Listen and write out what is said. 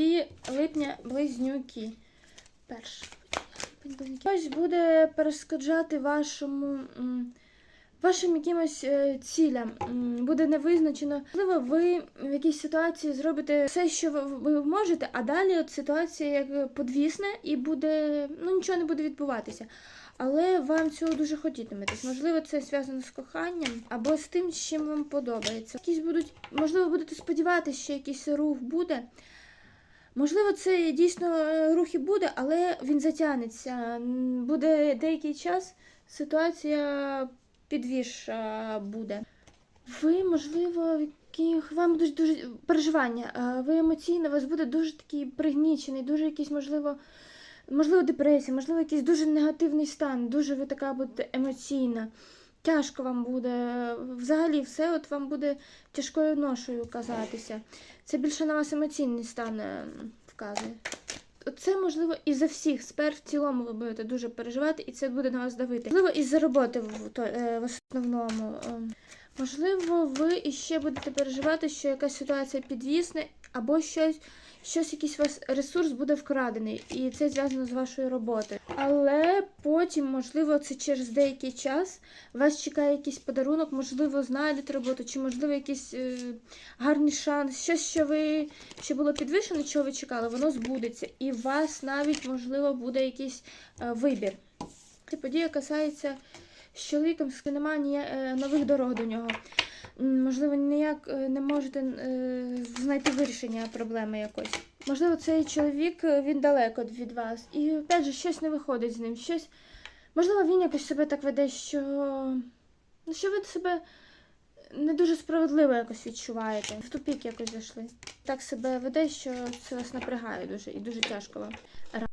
Події липня близнюки. Перше. Хтось буде перешкоджати вашому. Вашим якимось е, цілям буде невизначено. Можливо, ви в якійсь ситуації зробите все, що ви можете, а далі от ситуація як подвісне і буде ну нічого не буде відбуватися. Але вам цього дуже хотітиметесь. Можливо, це зв'язано з коханням або з тим, чим вам подобається. Якісь будуть, можливо, будете сподіватися, що якийсь рух буде. Можливо, це дійсно е, рух і буде, але він затягнеться. Буде деякий час, ситуація підвіша буде. Ви, можливо, яких вам будуть дуже переживання. Ви емоційно, вас буде дуже такий пригнічений, дуже якийсь, можливо, можливо, депресія, можливо, якийсь дуже негативний стан, дуже ви така будете емоційна. Тяжко вам буде, взагалі, все от вам буде тяжкою ношою казатися. Це більше на вас емоційний стан е, вказує. Це можливо і за всіх сфер в цілому ви будете дуже переживати, і це буде на вас давити. Можливо, і за роботи в, то- е, в основному. Можливо, ви іще будете переживати, що якась ситуація підвісне, або щось, щось якийсь вас ресурс буде вкрадений, і це зв'язано з вашою роботою. Але потім, можливо, це через деякий час вас чекає якийсь подарунок, можливо, знайдете роботу, чи можливо якийсь е, гарний шанс, щось, що ви що було підвищено, чого ви чекали, воно збудеться. І у вас навіть, можливо, буде якийсь е, вибір. Ця подія касається з чоловіком, з немає е, нових дорог до нього. Можливо, ніяк е, не можете е, знайти вирішення проблеми якось. Можливо, цей чоловік він далеко від вас. І опять же, щось не виходить з ним. Щось... Можливо, він якось себе так веде, що. Ну, що ви себе не дуже справедливо якось відчуваєте. В тупік якось зайшли. Так себе веде, що це вас напрягає дуже і дуже тяжко вам.